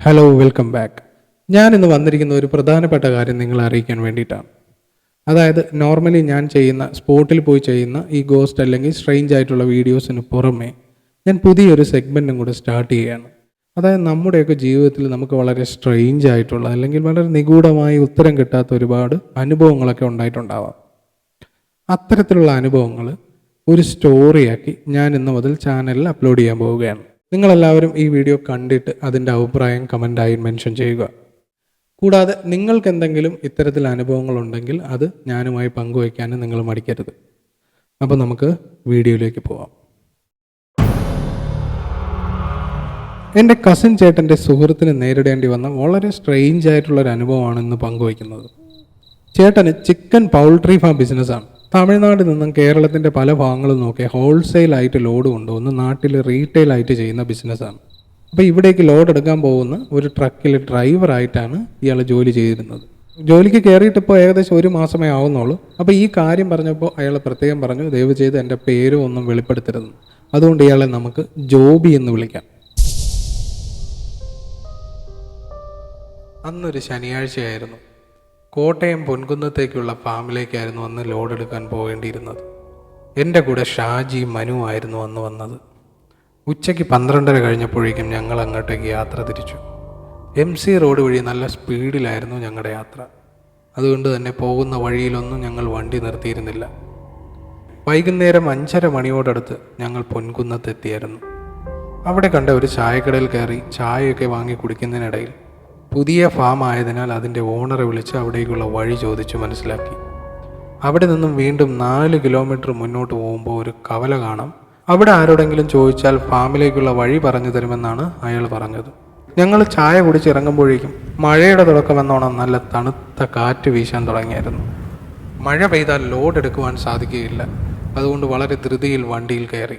Hello welcome back ഞാൻ ഇന്ന് വന്നിരിക്കുന്ന ഒരു പ്രധാനപ്പെട്ട കാര്യം നിങ്ങളെ അറിയിക്കാൻ വേണ്ടിയിട്ടാണ്. അതായത് നോർമലി ഞാൻ ചെയ്യുന്ന സ്പോട്ടിൽ പോയി ചെയ്യുന്ന ഈ ഗോസ്റ്റ് അല്ലെങ്കിൽ സ്ട്രെയിഞ്ച് ആയിട്ടുള്ള വീഡിയോസിന് പുറമേ ഞാൻ പുതിയൊരു സെഗ്മെന്റും കൂടെ സ്റ്റാർട്ട് ചെയ്യുകയാണ്. അതായത് നമ്മുടെയൊക്കെ ജീവിതത്തിൽ നമുക്ക് വളരെ സ്ട്രെയിഞ്ച് ആയിട്ടുള്ള അല്ലെങ്കിൽ വളരെ നിഗൂഢമായി ഉത്തരം കിട്ടാത്ത ഒരുപാട് അനുഭവങ്ങളൊക്കെ ഉണ്ടായിട്ടുണ്ടാവാം. അത്തരത്തിലുള്ള അനുഭവങ്ങൾ ഒരു സ്റ്റോറിയാക്കി ഞാൻ ഇന്ന് മുതൽ ചാനലിൽ അപ്ലോഡ് ചെയ്യാൻ പോവുകയാണ്. നിങ്ങളെല്ലാവരും ഈ വീഡിയോ കണ്ടിട്ട് അതിന്റെ അഭിപ്രായം കമന്റായി മെൻഷൻ ചെയ്യുക. കൂടാതെ നിങ്ങൾക്ക് എന്തെങ്കിലും ഇത്തരത്തിൽ അനുഭവങ്ങളുണ്ടെങ്കിൽ അത് ഞാനുമായി പങ്കുവയ്ക്കാനും നിങ്ങൾ മടിക്കരുത്. അപ്പോൾ നമുക്ക് വീഡിയോയിലേക്ക് പോവാം. എന്റെ കസിൻ ചേട്ടന്റെ സുഹൃത്തിന് നേരിടേണ്ടി വന്ന വളരെ സ്ട്രെയിഞ്ച് ആയിട്ടുള്ളൊരു അനുഭവമാണ് ഇന്ന് പങ്കുവയ്ക്കുന്നത്. ചേട്ടന് ചിക്കൻ പൗൾട്രി ഫാം ബിസിനസ്സാണ് തമിഴ്നാട്ടിൽ നിന്നും കേരളത്തിന്റെ പല ഭാഗങ്ങളും നോക്കി ഹോൾസെയിൽ ആയിട്ട് ലോഡ് കൊണ്ടുവന്ന് നാട്ടിൽ റീറ്റെയിൽ ആയിട്ട് ചെയ്യുന്ന ബിസിനസ്സാണ് അപ്പോൾ ഇവിടേക്ക് ലോഡ് എടുക്കാൻ പോകുന്ന ഒരു ട്രക്കിൽ ഡ്രൈവറായിട്ടാണ് ഇയാൾ ജോലി ചെയ്തിരുന്നത്. ജോലിക്ക് കയറിയിട്ട് ഇപ്പോൾ ഏകദേശം ഒരു മാസമേ ആവുന്നുള്ളൂ. അപ്പോൾ ഈ കാര്യം പറഞ്ഞപ്പോൾ അയാൾ പ്രത്യേകം പറഞ്ഞു ദയവ് ചെയ്ത് എന്റെ പേരും ഒന്നും വെളിപ്പെടുത്തരുത്. അതുകൊണ്ട് ഇയാളെ നമുക്ക് ജോബി എന്ന് വിളിക്കാം. അന്നൊരു ശനിയാഴ്ചയായിരുന്നു. കോട്ടയം പൊൻകുന്നത്തേക്കുള്ള ഫാമിലേക്കായിരുന്നു അന്ന് ലോഡ് എടുക്കാൻ പോകേണ്ടിയിരുന്നത്. എന്റെ കൂടെ ഷാജി മനു ആയിരുന്നു അന്ന് വന്നത്. ഉച്ചയ്ക്ക് പന്ത്രണ്ടര കഴിഞ്ഞപ്പോഴേക്കും ഞങ്ങൾ അങ്ങോട്ടേക്ക് യാത്ര തിരിച്ചു. എം സി റോഡ് വഴി നല്ല സ്പീഡിലായിരുന്നു ഞങ്ങളുടെ യാത്ര. അതുകൊണ്ട് തന്നെ പോകുന്ന വഴിയിലൊന്നും ഞങ്ങൾ വണ്ടി നിർത്തിയിരുന്നില്ല. വൈകുന്നേരം അഞ്ചര മണിയോടടുത്ത് ഞങ്ങൾ പൊൻകുന്നത്തെത്തിയായിരുന്നു. അവിടെ കണ്ട ഒരു ചായക്കടയിൽ കയറി ചായയൊക്കെ വാങ്ങി കുടിക്കുന്നതിനിടയിൽ പുതിയ ഫാം ആയതിനാൽ അതിന്റെ ഓണറെ വിളിച്ച് അവിടേക്കുള്ള വഴി ചോദിച്ചു മനസ്സിലാക്കി. അവിടെ നിന്നും വീണ്ടും നാല് കിലോമീറ്റർ മുന്നോട്ട് പോകുമ്പോൾ ഒരു കവല കാണാം. അവിടെ ആരോടെങ്കിലും ചോദിച്ചാൽ ഫാമിലേക്കുള്ള വഴി പറഞ്ഞു തരുമെന്നാണ് അയാൾ പറഞ്ഞത്. ഞങ്ങൾ ചായ കുടിച്ചിറങ്ങുമ്പോഴേക്കും മഴയുടെ തുടക്കമെന്നോണം നല്ല തണുത്ത കാറ്റ് വീശാൻ തുടങ്ങിയായിരുന്നു. മഴ പെയ്താൽ ലോഡ് എടുക്കുവാൻ സാധിക്കുകയില്ല. അതുകൊണ്ട് വളരെ ധൃതിയിൽ വണ്ടിയിൽ കയറി.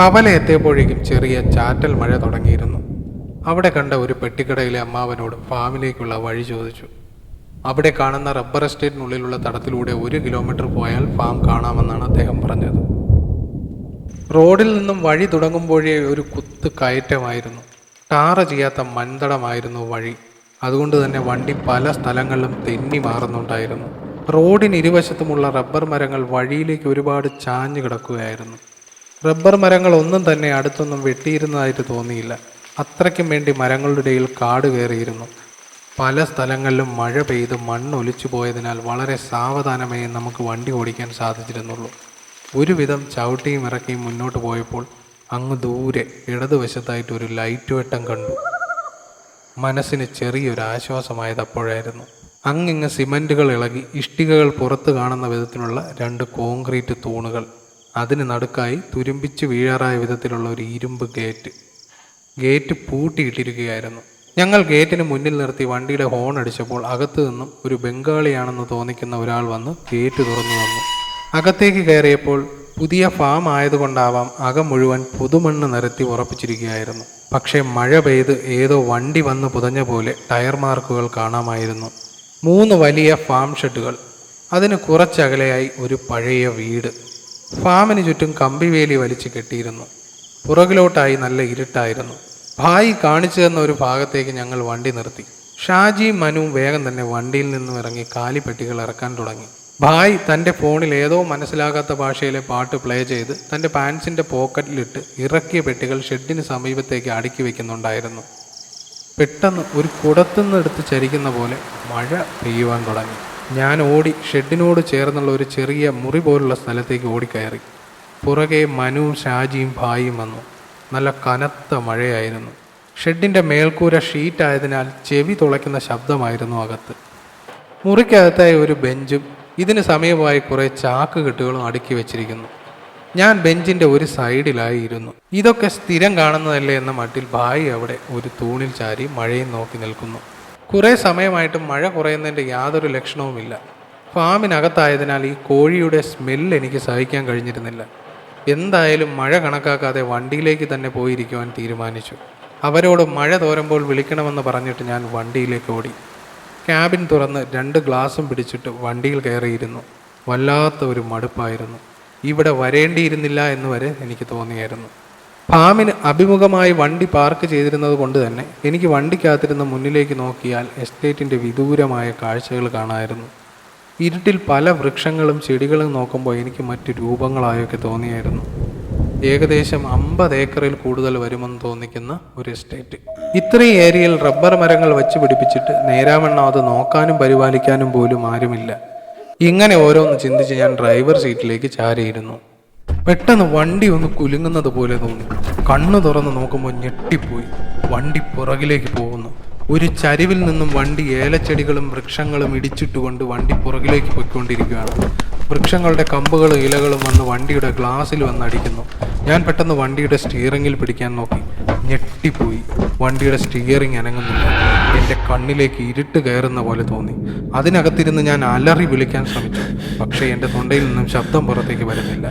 കവല എത്തിയപ്പോഴേക്കും ചെറിയ ചാറ്റൽ മഴ തുടങ്ങിയിരുന്നു. അവിടെ കണ്ട ഒരു പെട്ടിക്കടയിലെ അമ്മാവനോട് ഫാമിലേക്കുള്ള വഴി ചോദിച്ചു. അവിടെ കാണുന്ന റബ്ബർ എസ്റ്റേറ്റിനുള്ളിലുള്ള തടത്തിലൂടെ ഒരു കിലോമീറ്റർ പോയാൽ ഫാം കാണാമെന്നാണ് അദ്ദേഹം പറഞ്ഞത്. റോഡിൽ നിന്നും വഴി തുടങ്ങുമ്പോഴേ ഒരു കുത്ത് കയറ്റമായിരുന്നു. ടാറ ചെയ്യാത്ത മൺതടമായിരുന്നു വഴി. അതുകൊണ്ട് തന്നെ വണ്ടി പല സ്ഥലങ്ങളിലും തെന്നി മാറുന്നുണ്ടായിരുന്നു. റോഡിന് ഇരുവശത്തുമുള്ള റബ്ബർ മരങ്ങൾ വഴിയിലേക്ക് ഒരുപാട് ചാഞ്ഞു കിടക്കുകയായിരുന്നു. റബ്ബർ മരങ്ങൾ ഒന്നും തന്നെ അടുത്തൊന്നും വെട്ടിയിരുന്നതായിട്ട് തോന്നിയില്ല. അത്രയ്ക്കും വേണ്ടി മരങ്ങളുടെ ഇടയിൽ കാട് കയറിയിരുന്നു. പല സ്ഥലങ്ങളിലും മഴ പെയ്ത് മണ്ണ് ഒലിച്ചു പോയതിനാൽ വളരെ സാവധാനമേ നമുക്ക് വണ്ടി ഓടിക്കാൻ സാധിച്ചിരുന്നുള്ളൂ. ഒരുവിധം ചവിട്ടിയും ഇറക്കിയും മുന്നോട്ട് പോയപ്പോൾ അങ്ങ് ദൂരെ ഇടതുവശത്തായിട്ട് ഒരു ലൈറ്റ് വെട്ടം കണ്ടു. മനസ്സിന് ചെറിയൊരു ആശ്വാസമായത് അപ്പോഴായിരുന്നു. അങ്ങിങ്ങ് സിമന്റുകൾ ഇളകി ഇഷ്ടികകൾ പുറത്ത് കാണുന്ന വിധത്തിലുള്ള രണ്ട് കോൺക്രീറ്റ് തൂണുകൾ. അതിന് നടുക്കായി തുരുമ്പിച്ച് വീഴാറായ വിധത്തിലുള്ള ഒരു ഇരുമ്പ് ഗേറ്റ്. ഗേറ്റ് പൂട്ടിയിട്ടിരിക്കുകയായിരുന്നു. ഞങ്ങൾ ഗേറ്റിന് മുന്നിൽ നിർത്തി വണ്ടിയുടെ ഹോൺ അടിച്ചപ്പോൾ അകത്തു നിന്നും ഒരു ബംഗാളിയാണെന്ന് തോന്നിക്കുന്ന ഒരാൾ വന്ന് ഗേറ്റ് തുറന്നു വന്നു അകത്തേക്ക് കയറിയപ്പോൾ പുതിയ ഫാം ആയതുകൊണ്ടാവാം അകം മുഴുവൻ പുതുമണ്ണ് നിരത്തി ഉറപ്പിച്ചിരിക്കുകയായിരുന്നു. പക്ഷേ മഴ പെയ്ത് ഏതോ വണ്ടി വന്ന് പുതഞ്ഞ പോലെ ടയർ മാർക്കുകൾ കാണാമായിരുന്നു. മൂന്ന് വലിയ ഫാം ഷെഡുകൾ. അതിന് കുറച്ചകലെയായി ഒരു പഴയ വീട്. ഫാമിന് ചുറ്റും കമ്പിവേലി വലിച്ചു കെട്ടിയിരുന്നു. പുറകിലോട്ടായി നല്ല ഇരുട്ടായിരുന്നു. ഭായി കാണിച്ചു തന്ന ഒരു ഭാഗത്തേക്ക് ഞങ്ങൾ വണ്ടി നിർത്തി. ഷാജി മനുവും വേഗം തന്നെ വണ്ടിയിൽ നിന്നും ഇറങ്ങി കാലിപ്പെട്ടികൾ ഇറക്കാൻ തുടങ്ങി. ഭായ് തന്റെ ഫോണിൽ ഏതോ മനസ്സിലാകാത്ത ഭാഷയിലെ പാട്ട് പ്ലേ ചെയ്ത് തന്റെ പാൻസിന്റെ പോക്കറ്റിലിട്ട് ഇറക്കിയ പെട്ടികൾ ഷെഡിന് സമീപത്തേക്ക് അടുക്കി വെക്കുന്നുണ്ടായിരുന്നു. പെട്ടെന്ന് ഒരു കുടത്തുനിന്ന് എടുത്ത് ചരിക്കുന്ന പോലെ മഴ പെയ്യുവാൻ തുടങ്ങി. ഞാൻ ഓടി ഷെഡിനോട് ചേർന്നുള്ള ഒരു ചെറിയ മുറി പോലുള്ള സ്ഥലത്തേക്ക് ഓടിക്കയറി. പുറകെ മനുവും ഷാജിയും ഭായിയും വന്നു. നല്ല കനത്ത മഴയായിരുന്നു. ഷെഡിന്റെ മേൽക്കൂര ഷീറ്റായതിനാൽ ചെവി തുളയ്ക്കുന്ന ശബ്ദമായിരുന്നു അകത്ത്. മുറിക്കകത്തായി ഒരു ബെഞ്ചും ഇതിന് സമീപമായി കുറേ ചാക്ക് കെട്ടുകളും അടുക്കി വെച്ചിരിക്കുന്നു. ഞാൻ ബെഞ്ചിന്റെ ഒരു സൈഡിലായിരുന്നു. ഇതൊക്കെ സ്ഥിരം കാണുന്നതല്ലേ എന്ന മട്ടിൽ ഭായി അവിടെ ഒരു തൂണിൽ ചാരി മഴയും നോക്കി നിൽക്കുന്നു. കുറേ സമയമായിട്ട് മഴ കുറയുന്നതിന്റെ യാതൊരു ലക്ഷണവുമില്ല. ഫാമിനകത്തായതിനാൽ ഈ കോഴിയുടെ സ്മെല്ല് എനിക്ക് സഹിക്കാൻ കഴിഞ്ഞിരുന്നില്ല. എന്തായാലും മഴ കണക്കാക്കാതെ വണ്ടിയിലേക്ക് തന്നെ പോയിരിക്കുവാൻ തീരുമാനിച്ചു. അവരോട് മഴ തോരുമ്പോൾ വിളിക്കണമെന്ന് പറഞ്ഞിട്ട് ഞാൻ വണ്ടിയിലേക്ക് ഓടി. ക്യാബിൻ തുറന്ന് രണ്ട് ഗ്ലാസും പിടിച്ചിട്ട് വണ്ടിയിൽ കയറിയിരുന്നു. വല്ലാത്ത ഒരു മടുപ്പായിരുന്നു. ഇവിടെ വരേണ്ടിയിരുന്നില്ല എന്ന് വരെ എനിക്ക് തോന്നിയായിരുന്നു. ഫാമിന് അഭിമുഖമായി വണ്ടി പാർക്ക് ചെയ്തിരുന്നത് കൊണ്ട് തന്നെ എനിക്ക് വണ്ടിക്കകത്തിരുന്ന് മുന്നിലേക്ക് നോക്കിയാൽ എസ്റ്റേറ്റിന്റെ വിദൂരമായ കാഴ്ചകൾ കാണാമായിരുന്നു ഇരുട്ടിൽ പല വൃക്ഷങ്ങളും ചെടികളും നോക്കുമ്പോൾ എനിക്ക് മറ്റു രൂപങ്ങളായൊക്കെ തോന്നിയായിരുന്നു. ഏകദേശം അമ്പത് ഏക്കറിൽ കൂടുതൽ വരുമെന്ന് തോന്നിക്കുന്ന ഒരു എസ്റ്റേറ്റ്. ഇത്രയും ഏരിയയിൽ റബ്ബർ മരങ്ങൾ വച്ച് പിടിപ്പിച്ചിട്ട് നേരാവണ്ണം അത് നോക്കാനും പരിപാലിക്കാനും പോലും ആരുമില്ല. ഇങ്ങനെ ഓരോന്ന് ചിന്തിച്ച് ഞാൻ ഡ്രൈവർ സീറ്റിലേക്ക് ചാരിയിരുന്നു. പെട്ടെന്ന് വണ്ടി ഒന്ന് കുലുങ്ങുന്നത് പോലെ തോന്നി. കണ്ണു തുറന്ന് നോക്കുമ്പോൾ ഞെട്ടിപ്പോയി. വണ്ടി പുറകിലേക്ക് പോകുന്നു. ഒരു ചരിവിൽ നിന്നും വണ്ടി ഏലച്ചെടികളും വൃക്ഷങ്ങളും ഇടിച്ചിട്ടുകൊണ്ട് വണ്ടി പുറകിലേക്ക് പോയിക്കൊണ്ടിരിക്കുകയാണ്. വൃക്ഷങ്ങളുടെ കമ്പുകളും ഇലകളും വന്ന് വണ്ടിയുടെ ഗ്ലാസ്സിൽ വന്നടിക്കുന്നു ഞാൻ പെട്ടെന്ന് വണ്ടിയുടെ സ്റ്റിയറിങ്ങിൽ പിടിക്കാൻ നോക്കി. ഞെട്ടിപ്പോയി. വണ്ടിയുടെ സ്റ്റിയറിംഗ് അനങ്ങുന്നില്ല. എന്റെ കണ്ണിലേക്ക് ഇരുട്ട് കയറുന്ന പോലെ തോന്നി. അതിനകത്തിരുന്ന് ഞാൻ അലറി വിളിക്കാൻ ശ്രമിച്ചു. പക്ഷേ എന്റെ തൊണ്ടയിൽ നിന്നും ശബ്ദം പുറത്തേക്ക് വരുന്നില്ല.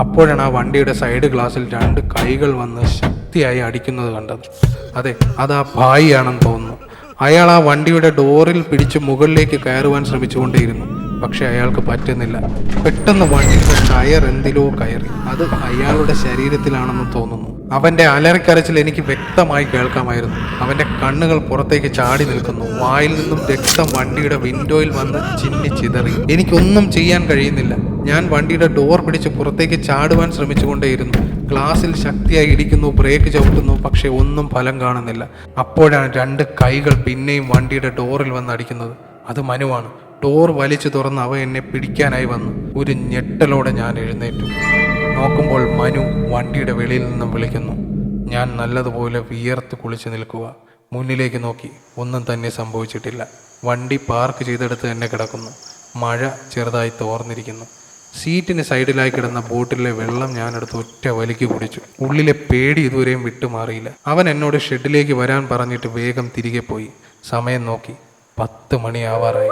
അപ്പോഴാണ് ആ വണ്ടിയുടെ സൈഡ് ഗ്ലാസ്സിൽ രണ്ട് കൈകൾ വന്ന് ശക്തിയായി അടിക്കുന്നത് കണ്ടത്. അതെ അത് ആ ഭായിയാണെന്ന് തോന്നുന്നു. അയാൾ ആ വണ്ടിയുടെ ഡോറിൽ പിടിച്ച് മുകളിലേക്ക് കയറുവാൻ ശ്രമിച്ചുകൊണ്ടേയിരുന്നു. പക്ഷെ അയാൾക്ക് പറ്റുന്നില്ല. പെട്ടെന്ന് വണ്ടിയുടെ ടയർ എന്തിലോ കയറി. അത് അയാളുടെ ശരീരത്തിലാണെന്ന് തോന്നുന്നു. അവന്റെ അലറിക്കരച്ചിൽ എനിക്ക് വ്യക്തമായി കേൾക്കാമായിരുന്നു. അവന്റെ കണ്ണുകൾ പുറത്തേക്ക് ചാടി നിൽക്കുന്നു. വായിൽ നിന്നും രക്തം വണ്ടിയുടെ വിൻഡോയിൽ വന്ന് ചിന്നി ചിതറി. എനിക്കൊന്നും ചെയ്യാൻ കഴിയുന്നില്ല. ഞാൻ വണ്ടിയുടെ ഡോർ പിടിച്ച് പുറത്തേക്ക് ചാടുവാൻ ശ്രമിച്ചുകൊണ്ടേയിരുന്നു. ഗ്ലാസിൽ ശക്തിയായി ഇടിക്കുന്നു ബ്രേക്ക് ചവിട്ടുന്നു പക്ഷേ ഒന്നും ഫലം കാണുന്നില്ല. അപ്പോഴാണ് രണ്ട് കൈകൾ പിന്നെയും വണ്ടിയുടെ ഡോറിൽ വന്ന് അടിക്കുന്നത്. അത് മനുവാണ്. ഡോർ വലിച്ചു തുറന്ന് അവ എന്നെ പിടിക്കാനായി വന്നു. ഒരു ഞെട്ടലോടെ ഞാൻ എഴുന്നേറ്റു. നോക്കുമ്പോൾ മനു വണ്ടിയുടെ വെളിയിൽ നിന്നും വിളിക്കുന്നു. ഞാൻ നല്ലതുപോലെ വിയർത്ത് കുളിച്ചു നിൽക്കുക. മുന്നിലേക്ക് നോക്കി. ഒന്നും തന്നെ സംഭവിച്ചിട്ടില്ല. വണ്ടി പാർക്ക് ചെയ്തെടുത്ത് തന്നെ കിടക്കുന്നു. മഴ ചെറുതായി തോർന്നിരിക്കുന്നു. സീറ്റിന് സൈഡിലായി കിടന്ന ബോട്ടിലെ വെള്ളം ഞാനെടുത്ത് ഒറ്റ വലിക്ക് കുടിച്ചു. ഉള്ളിലെ പേടി ഇതുവരെയും വിട്ടുമാറിയില്ല. അവൻ എന്നോട് ഷെഡിലേക്ക് വരാൻ പറഞ്ഞിട്ട് വേഗം തിരികെ പോയി. സമയം നോക്കി പത്ത് മണിയാവാറായി.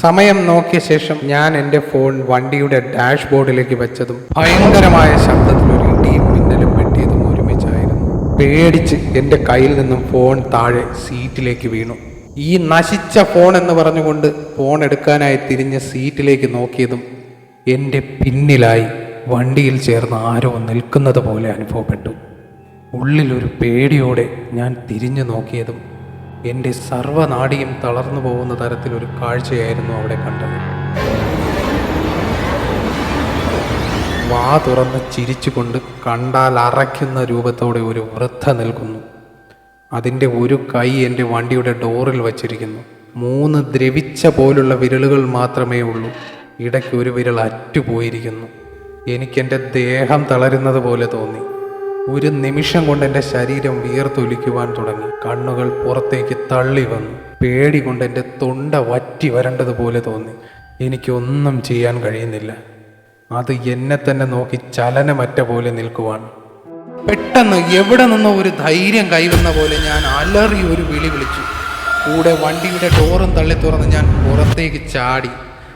സമയം നോക്കിയ ശേഷം ഞാൻ എന്റെ ഫോൺ വണ്ടിയുടെ ഡാഷ് ബോർഡിലേക്ക് വെച്ചതും ഭയങ്കരമായ ശബ്ദത്തിലൊരു ഇടിയും മിന്നലും വെട്ടിയതും ഒരുമിച്ചായിരുന്നു. പേടിച്ച് എന്റെ കയ്യിൽ നിന്നും ഫോൺ താഴെ സീറ്റിലേക്ക് വീണു. ഈ നശിച്ച ഫോൺ എന്ന് പറഞ്ഞുകൊണ്ട് ഫോൺ എടുക്കാനായി തിരിഞ്ഞ് സീറ്റിലേക്ക് നോക്കിയതും എന്റെ പിന്നിലായി വണ്ടിയിൽ ചേർന്ന് ആരോ നിൽക്കുന്നത് പോലെ അനുഭവപ്പെട്ടു. ഉള്ളിലൊരു പേടിയോടെ ഞാൻ തിരിഞ്ഞു നോക്കിയതും എന്റെ സർവനാടിയും തളർന്നു പോകുന്ന തരത്തിലൊരു കാഴ്ചയായിരുന്നു അവിടെ കണ്ടത്. വാ തുറന്ന് ചിരിച്ചുകൊണ്ട് കണ്ടാൽ അറയ്ക്കുന്ന രൂപത്തോടെ ഒരു വൃദ്ധ നിൽക്കുന്നു. അതിന്റെ ഒരു കൈ എന്റെ വണ്ടിയുടെ ഡോറിൽ വച്ചിരിക്കുന്നു. മൂന്ന് ദ്രവിച്ച പോലുള്ള വിരലുകൾ മാത്രമേ ഉള്ളൂ. ഇടയ്ക്ക് ഒരു വിരൽ അറ്റുപോയിരിക്കുന്നു. എനിക്കെന്റെ ദേഹം തളരുന്നത് പോലെ തോന്നി. ഒരു നിമിഷം കൊണ്ട് എന്റെ ശരീരം വിയർത്തൊലിക്കുവാൻ തുടങ്ങി. കണ്ണുകൾ പുറത്തേക്ക് തള്ളി വന്നു. പേടി കൊണ്ട് എന്റെ തൊണ്ട വറ്റി വരേണ്ടതുപോലെ തോന്നി. എനിക്കൊന്നും ചെയ്യാൻ കഴിയുന്നില്ല. അത് എന്നെ തന്നെ നോക്കി ചലനമറ്റ പോലെ നിൽക്കുവാൻ. പെട്ടെന്ന് എവിടെ നിന്നോ ഒരു ധൈര്യം കൈവന്ന പോലെ ഞാൻ അലറി ഒരു വിളി വിളിച്ചു. കൂടെ വണ്ടിയുടെ ഡോറും തള്ളി തുറന്ന് ഞാൻ പുറത്തേക്ക് ചാടി.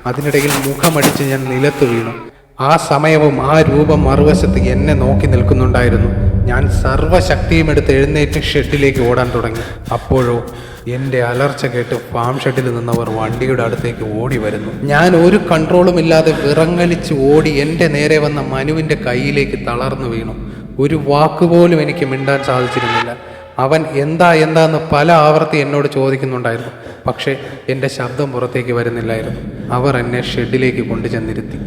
അതിനിടയിൽ മുഖമടിച്ച് ഞാൻ നിലത്ത് വീണു. ആ സമയവും ആ രൂപം മറുവശത്ത് എന്നെ നോക്കി നിൽക്കുന്നുണ്ടായിരുന്നു. ഞാൻ സർവശക്തിയും എടുത്ത് എഴുന്നേറ്റ് ഷെഡിലേക്ക് ഓടാൻ തുടങ്ങി. അപ്പോഴോ എന്റെ അലർച്ച കേട്ട് ഫാം ഷെഡിൽ നിന്നവർ വണ്ടിയുടെ അടുത്തേക്ക് ഓടി വരുന്നു. ഞാൻ ഒരു കൺട്രോളും ഇല്ലാതെ വിറങ്ങലിച്ച് ഓടി എന്റെ നേരെ വന്ന മനുവിന്റെ കയ്യിലേക്ക് തളർന്നു വീണു. ഒരു വാക്കുപോലും എനിക്ക് മിണ്ടാൻ സാധിച്ചിരുന്നില്ല. അവൻ എന്താ എന്താന്ന് പല ആവർത്തി എന്നോട് ചോദിക്കുന്നുണ്ടായിരുന്നു. പക്ഷേ എന്റെ ശബ്ദം പുറത്തേക്ക് വരുന്നില്ലായിരുന്നു. അവർ എന്നെ ഷെഡിലേക്ക് കൊണ്ടുചെന്നിരുത്തി.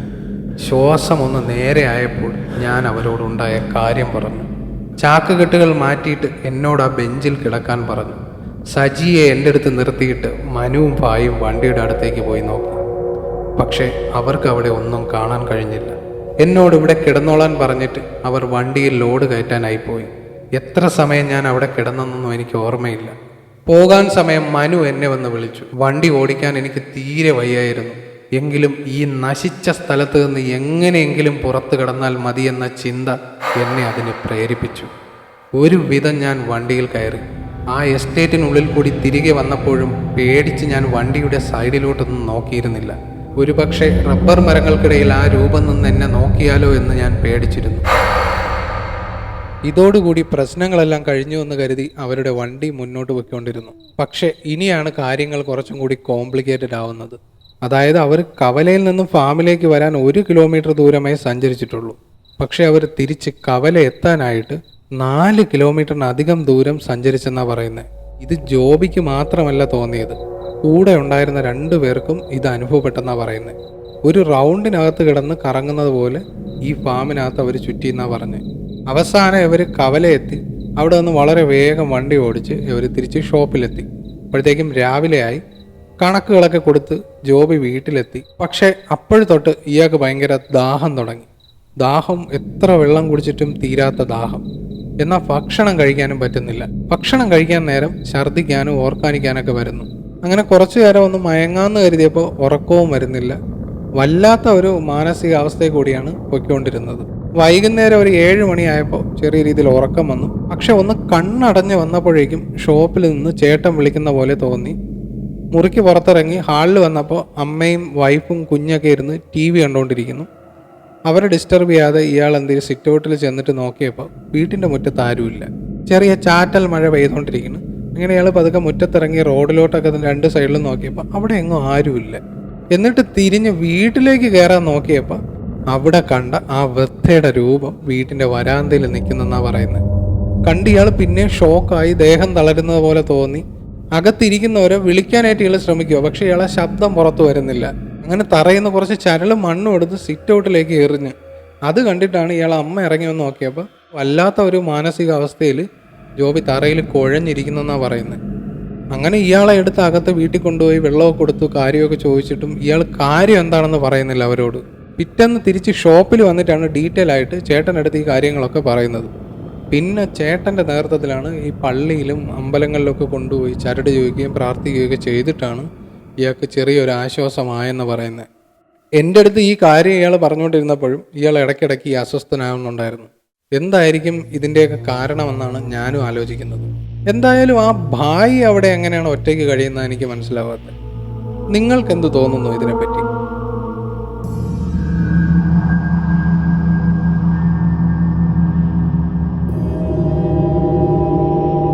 ശ്വാസം ഒന്ന് നേരെ ആയപ്പോൾ ഞാൻ അവരോടുണ്ടായ കാര്യം പറഞ്ഞു. ചാക്കുകെട്ടുകൾ മാറ്റിയിട്ട് എന്നോട് ആ ബെഞ്ചിൽ കിടക്കാൻ പറഞ്ഞു. സജിയെ എന്റെ അടുത്ത് നിർത്തിയിട്ട് മനുവും ഭായും വണ്ടിയുടെ അടുത്തേക്ക് പോയി നോക്കി. പക്ഷേ അവർക്ക് അവിടെ ഒന്നും കാണാൻ കഴിഞ്ഞില്ല. എന്നോട് ഇവിടെ കിടന്നോളാൻ പറഞ്ഞിട്ട് അവർ വണ്ടിയിൽ ലോഡ് കയറ്റാനായി പോയി. എത്ര സമയം ഞാൻ അവിടെ കിടന്നെന്നൊന്നും എനിക്ക് ഓർമ്മയില്ല. പോകാൻ സമയം മനു എന്നെ വന്ന് വിളിച്ചു. വണ്ടി ഓടിക്കാൻ എനിക്ക് തീരെ വയ്യായിരുന്നു. എങ്കിലും ഈ നശിച്ച സ്ഥലത്ത് നിന്ന് എങ്ങനെയെങ്കിലും പുറത്തു കിടന്നാൽ എന്ന ചിന്ത എന്നെ അതിന് പ്രേരിപ്പിച്ചു. ഒരു വിധം ഞാൻ വണ്ടിയിൽ കയറി. ആ എസ്റ്റേറ്റിനുള്ളിൽ കൂടി തിരികെ വന്നപ്പോഴും പേടിച്ച് ഞാൻ വണ്ടിയുടെ സൈഡിലോട്ടൊന്നും നോക്കിയിരുന്നില്ല. ഒരുപക്ഷെ റബ്ബർ മരങ്ങൾക്കിടയിൽ ആ രൂപം നിന്ന് എന്നെ നോക്കിയാലോ എന്ന് ഞാൻ പേടിച്ചിരുന്നു. ഇതോടുകൂടി പ്രശ്നങ്ങളെല്ലാം കഴിഞ്ഞു എന്ന് കരുതി അവരുടെ വണ്ടി മുന്നോട്ട് പോയിക്കൊണ്ടിരുന്നു. പക്ഷേ ഇനിയാണ് കാര്യങ്ങൾ കുറച്ചും കൂടി കോംപ്ലിക്കേറ്റഡ് ആവുന്നത്. അതായത് അവർ കവലയിൽ നിന്നും ഫാമിലേക്ക് വരാൻ ഒരു കിലോമീറ്റർ ദൂരമായി സഞ്ചരിച്ചിട്ടുള്ളൂ. പക്ഷെ അവർ തിരിച്ച് കവല എത്താനായിട്ട് നാല് കിലോമീറ്ററിനധികം ദൂരം സഞ്ചരിച്ചെന്നാണ് പറയുന്നത് ഇത് ജോബിക്ക് മാത്രമല്ല തോന്നിയത്. കൂടെ ഉണ്ടായിരുന്ന രണ്ടു പേർക്കും ഇത് അനുഭവപ്പെട്ടെന്നാ പറയുന്നത് ഒരു റൗണ്ടിനകത്ത് കിടന്ന് കറങ്ങുന്നത് പോലെ ഈ ഫാമിനകത്ത് അവർ ചുറ്റി എന്നാണ് പറഞ്ഞത് അവസാനം ഇവർ കവലയെത്തി. അവിടെ നിന്ന് വളരെ വേഗം വണ്ടി ഓടിച്ച് ഇവർ തിരിച്ച് ഷോപ്പിലെത്തി. അപ്പോഴത്തേക്കും രാവിലെയായി കണക്കുകളൊക്കെ കൊടുത്ത് ജോബി വീട്ടിലെത്തി. പക്ഷേ അപ്പോഴ് തൊട്ട് ഇയാൾക്ക് ഭയങ്കര ദാഹം തുടങ്ങി. ദാഹം എത്ര വെള്ളം കുടിച്ചിട്ടും തീരാത്ത ദാഹം. എന്നാൽ ഭക്ഷണം കഴിക്കാനും പറ്റുന്നില്ല. ഭക്ഷണം കഴിക്കാൻ നേരം ഛർദ്ദിക്കാനും ഓർക്കാനിക്കാനൊക്കെ വരുന്നു. അങ്ങനെ കുറച്ചു നേരം ഒന്ന് മയങ്ങാന്ന് കരുതിയപ്പോൾ ഉറക്കവും വരുന്നില്ല. വല്ലാത്ത ഒരു മാനസികാവസ്ഥയെ കൂടിയാണ് പൊയ്ക്കൊണ്ടിരുന്നത്. വൈകുന്നേരം ഒരു ഏഴ് മണിയായപ്പോൾ ചെറിയ രീതിയിൽ ഉറക്കം വന്നു. പക്ഷെ ഒന്ന് കണ്ണടഞ്ഞ് വന്നപ്പോഴേക്കും ഷോപ്പിൽ നിന്ന് ചേട്ടൻ വിളിക്കുന്ന പോലെ തോന്നി. മുറിക്ക് പുറത്തിറങ്ങി ഹാളിൽ വന്നപ്പോൾ അമ്മയും വൈഫും കുഞ്ഞൊക്കെ ഇരുന്ന് ടി വി കണ്ടുകൊണ്ടിരിക്കുന്നു അവരെ ഡിസ്റ്റർബ് ചെയ്യാതെ ഇയാൾ എന്തെങ്കിലും സിറ്റ് ഔട്ടിൽ ചെന്നിട്ട് നോക്കിയപ്പോൾ വീട്ടിന്റെ മുറ്റത്ത് ആരുമില്ല. ചെറിയ ചാറ്റൽ മഴ പെയ്തുകൊണ്ടിരിക്കുന്നു അങ്ങനെ ഇയാൾ പതുക്കെ മുറ്റത്തിറങ്ങി റോഡിലോട്ടൊക്കെ രണ്ട് സൈഡിലും നോക്കിയപ്പോൾ അവിടെ എങ്ങും ആരുമില്ല. എന്നിട്ട് തിരിഞ്ഞ് വീട്ടിലേക്ക് കയറാൻ നോക്കിയപ്പോൾ അവിടെ കണ്ട ആ വൃദ്ധയുടെ രൂപം വീട്ടിന്റെ വരാന്തയിൽ നിൽക്കുന്നെന്നാണ് പറയുന്നത്. കണ്ട് ഇയാൾ പിന്നെ ഷോക്കായി ദേഹം തളരുന്നത് പോലെ തോന്നി. അകത്തിരിക്കുന്നവരെ വിളിക്കാനായിട്ട് ഇയാൾ ശ്രമിക്കുക പക്ഷേ ഇയാളെ ശബ്ദം പുറത്തു വരുന്നില്ല. അങ്ങനെ തറയുന്ന കുറച്ച് ചരലും മണ്ണും എടുത്ത് സിറ്റ് ഔട്ടിലേക്ക് എറിഞ്ഞ്. അത് കണ്ടിട്ടാണ് ഇയാൾ അമ്മ ഇറങ്ങി വന്ന് നോക്കിയപ്പോൾ വല്ലാത്ത ഒരു മാനസികാവസ്ഥയിൽ ജോബി തറയിൽ കുഴഞ്ഞിരിക്കുന്നെന്നാണ് പറയുന്നത്. അങ്ങനെ ഇയാളെ എടുത്ത് അകത്ത് വീട്ടിൽ കൊണ്ടുപോയി വെള്ളമൊക്കെ കൊടുത്തു കാര്യമൊക്കെ ചോദിച്ചിട്ടും ഇയാൾ കാര്യം എന്താണെന്ന് പറയുന്നില്ല അവരോട്. പിറ്റേന്ന് തിരിച്ച് ഷോപ്പിൽ വന്നിട്ടാണ് ഡീറ്റെയിൽ ആയിട്ട് ചേട്ടനടുത്ത് ഈ കാര്യങ്ങളൊക്കെ പറയുന്നത്. പിന്നെ ചേട്ടന്റെ നേതൃത്വത്തിലാണ് ഈ പള്ളിയിലും അമ്പലങ്ങളിലൊക്കെ കൊണ്ടുപോയി ചരട് ചോദിക്കുകയും പ്രാർത്ഥിക്കുകയൊക്കെ ചെയ്തിട്ടാണ് ഇയാൾക്ക് ചെറിയൊരു ആശ്വാസമായെന്ന് പറയുന്നത്. എന്റെ അടുത്ത് ഈ കാര്യം ഇയാൾ പറഞ്ഞുകൊണ്ടിരുന്നപ്പോഴും ഇയാൾ ഇടയ്ക്കിടയ്ക്ക് ഈ അസ്വസ്ഥനാകുന്നുണ്ടായിരുന്നു എന്തായിരിക്കും ഇതിന്റെയൊക്കെ കാരണമെന്നാണ് ഞാനും ആലോചിക്കുന്നത്. എന്തായാലും ആ ഭായി അവിടെ എങ്ങനെയാണ് ഒറ്റയ്ക്ക് കഴിയുന്നത് എനിക്ക് മനസ്സിലാവാത്തത്. നിങ്ങൾക്കെന്ത് തോന്നുന്നു ഇതിനെപ്പറ്റി?